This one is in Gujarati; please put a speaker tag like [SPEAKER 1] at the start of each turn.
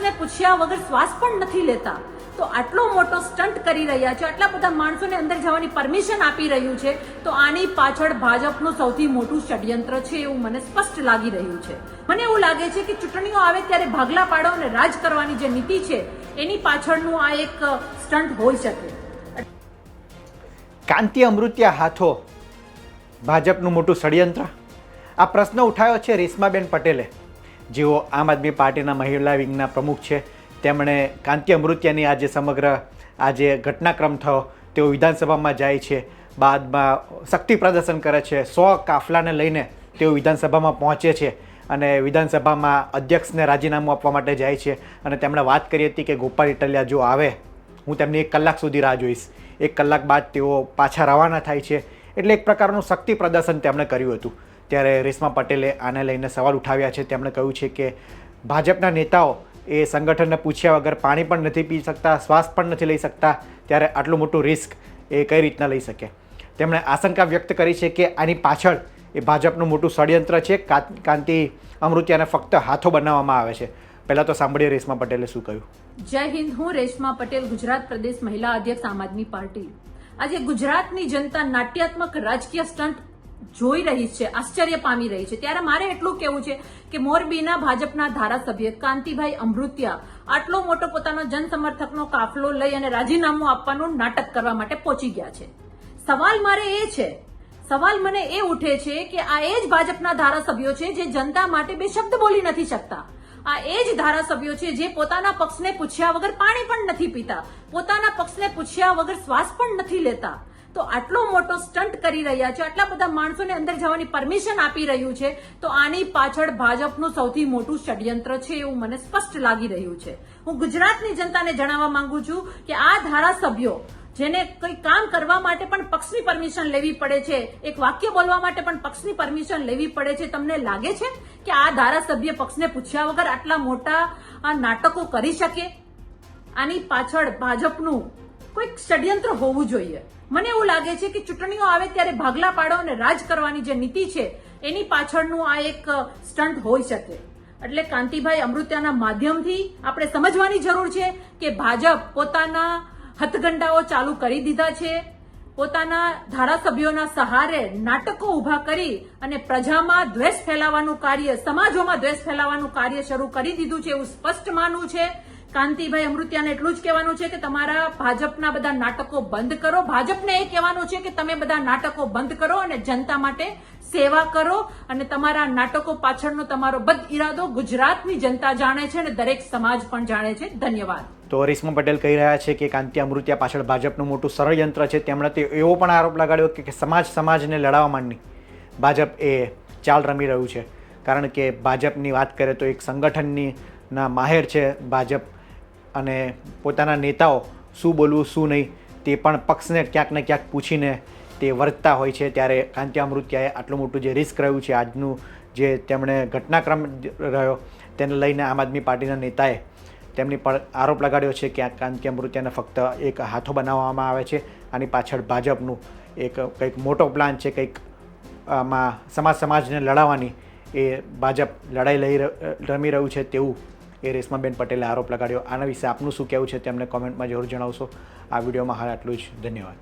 [SPEAKER 1] પક્ષને પૂછ્યા વગર શ્વાસ પણ નથી લેતા. તો આટલો મોટો સ્ટન્ટ કરી રહ્યા છે, આટલા બધા માણસોને અંદર જવાની પરમિશન આપી રહ્યું છે, તો આની પાછળ ભાજપનું સૌથી મોટું ષડયંત્ર છે એવું મને સ્પષ્ટ લાગી રહ્યું છે. મને એવું લાગે છે કે ચૂંટણીઓ આવે ત્યારે ભાગલા પાડો અને રાજ કરવાની જે નીતિ છે, એની પાછળનું આ એક સ્ટન્ટ હોઈ શકે.
[SPEAKER 2] કાંતિ અમૃત્યા હાથો, ભાજપનું મોટું ષડયંત્ર. આ પ્રશ્ન ઉઠાયો છે રેશમાબેન પટેલે. જેઓ આમ આદમી પાર્ટીના મહિલા વિંગના પ્રમુખ છે, તેમણે કાંતિ અમૃત્યાની આજે સમગ્ર આજે ઘટનાક્રમ થયો, તેઓ વિધાનસભામાં જાય છે, બાદમાં શક્તિ પ્રદર્શન કરે છે, સો કાફલાને લઈને તેઓ વિધાનસભામાં પહોંચે છે અને વિધાનસભામાં અધ્યક્ષને રાજીનામું આપવા માટે જાય છે. અને તેમણે વાત કરી હતી કે ગોપાલ ઇટલિયા જો આવે, હું તેમની એક કલાક સુધી રાહ જોઈશ. એક કલાક બાદ તેઓ પાછા રવાના થાય છે. એટલે એક પ્રકારનું શક્તિ પ્રદર્શન તેમણે કર્યું હતું. ત્યારે રેશમા પટેલે આને લઈને સવાલ ઉઠાવ્યા છે. તેમણે કહ્યું છે કે ભાજપના નેતાઓ એ સંગઠનને પૂછ્યા વગર પાણી પણ નથી પી શકતા, શ્વાસ પણ નથી લઈ શકતા, ત્યારે આટલું મોટું રિસ્ક એ કઈ રીતના લઈ શકે? તેમણે આશંકા વ્યક્ત કરી છે કે આની પાછળ એ ભાજપનું મોટું ષડયંત્ર છે. કાંતિ અમૃત્યાને ફક્ત હાથો બનાવવામાં આવે છે. પહેલાં તો સાંભળીએ રેશમા પટેલે શું કહ્યું.
[SPEAKER 1] જય હિન્દ, હું રેશમા પટેલ, ગુજરાત પ્રદેશ મહિલા અધ્યક્ષ આમ આદમી પાર્ટી. આજે ગુજરાતની જનતા નાટ્યાત્મક રાજકીય સ્ટન્ટ જોઈ રહી છે, આશ્ચર્ય પામી રહી છે. ત્યારે મારે એટલું કહેવું છે કે મોરબીના ભાજપના ધારાસભ્ય કાંતિભાઈ અમૃત્યા આટલો મોટો પોતાનો જનસમર્થકનો કાફલો લઈ અને રાજીનામું આપવાનું નાટક કરવા માટે પહોંચી ગયા છે. સવાલ મારે એ છે, સવાલ મને એ ઉઠે છે કે આ એ જ ભાજપના ધારાસભ્યો છે જે જનતા માટે બે શબ્દ બોલી નથી શકતા. આ એ જ ધારાસભ્યો છે જે પોતાના પક્ષને પૂછ્યા વગર પાણી પણ નથી પીતા. પોતાના પક્ષને પૂછ્યા વગર શ્વાસ પણ નથી લેતા. તો આટલો મોટો સ્ટન્ટ કરી રહ્યા છે, આટલા બધા માણસોને અંદર જવાની પરમિશન આપી રહ્યું છે, તો આની પાછળ ભાજપનું સૌથી મોટું ષડયંત્ર છે એવું મને સ્પષ્ટ લાગી રહ્યું છે. હું ગુજરાતની જનતાને જણાવવા માંગુ છું કે આ ધારાસભ્યો જેને કંઈ કામ કરવા માટે પણ પક્ષની પરમિશન લેવી પડે છે, એક વાક્ય બોલવા માટે પણ પક્ષની પરમિશન લેવી પડે છે, તમને લાગે છે કે આ ધારાસભ્ય પક્ષને પૂછ્યા વગર આટલા મોટા નાટકો કરી શકે? આની પાછળ ભાજપનું કોઈક ષડયંત્ર હોવું જોઈએ. મને એવું લાગે છે કે ચૂંટણીઓ આવે ત્યારે ભાગલા પાડો અને રાજ કરવાની જે નીતિ છે, એની પાછળનું આ એક સ્ટન્ટ હોઈ શકે. એટલે કાંતિભાઈ અમૃત્યાના માધ્યમથી આપણે સમજવાની જરૂર છે કે ભાજપ પોતાના હથગંડાઓ ચાલુ કરી દીધા છે, પોતાના ધારાસભ્યોના સહારે નાટકો ઊભા કરી અને પ્રજામાં દ્વેષ ફેલાવવાનું કાર્ય, સમાજોમાં દ્વેષ ફેલાવવાનું કાર્ય શરૂ કરી દીધું છે એવું સ્પષ્ટ માનવું છે. કાંતિભાઈ અમૃત્યાને એટલું જ કહેવાનું છે કે તમારા ભાજપના બધા નાટકો બંધ કરો. ભાજપને એ કહેવાનું છે કે તમે બધા નાટકો બંધ કરો અને જનતા માટે સેવા કરો અને તમારા નાટકો પાછળનો તમારો બદ ઈરાદો ગુજરાતની જનતા જાણે છે અને દરેક સમાજ પણ જાણે છે. ધન્યવાદ.
[SPEAKER 2] તો રેશમા પટેલ કહી રહ્યા છે કે કાંતિ અમૃત્યા પાછળ ભાજપનું મોટું ષડયંત્ર છે. તેમણે તે એવો પણ આરોપ લગાડ્યો કે સમાજ સમાજને લડાવવા માંડી ભાજપ એ ચાલ રમી રહ્યું છે. કારણ કે ભાજપની વાત કરીએ તો એક સંગઠનની ના માહેર છે ભાજપ અને પોતાના નેતાઓ શું બોલવું, શું નહીં, તે પણ પક્ષને ક્યાંક ને ક્યાંક પૂછીને તે વર્તતા હોય છે. ત્યારે કાંતિ અમૃત્યાએ આટલું મોટું જે રિસ્ક રહ્યું છે, આજનું જે તેમણે ઘટનાક્રમ રહ્યો, તેને લઈને આમ આદમી પાર્ટીના નેતાએ તેમની પર આરોપ લગાડ્યો છે કે આ કાંતિ અમૃત્યાને ફક્ત એક હાથો બનાવવામાં આવે છે. આની પાછળ ભાજપનું એક કંઈક મોટો પ્લાન છે, કંઈક આમાં સમાજ સમાજને લડાવવાની એ ભાજપ લડાઈ લઈ રમી રહ્યું છે તેવું એ રેશમાબેન પટેલે આરોપ લગાડ્યો. આના વિશે આપનું શું કહેવું છે તેમને કોમેન્ટમાં જરૂર જણાવશો. આ વિડીયોમાં હાલ આટલું જ. ધન્યવાદ.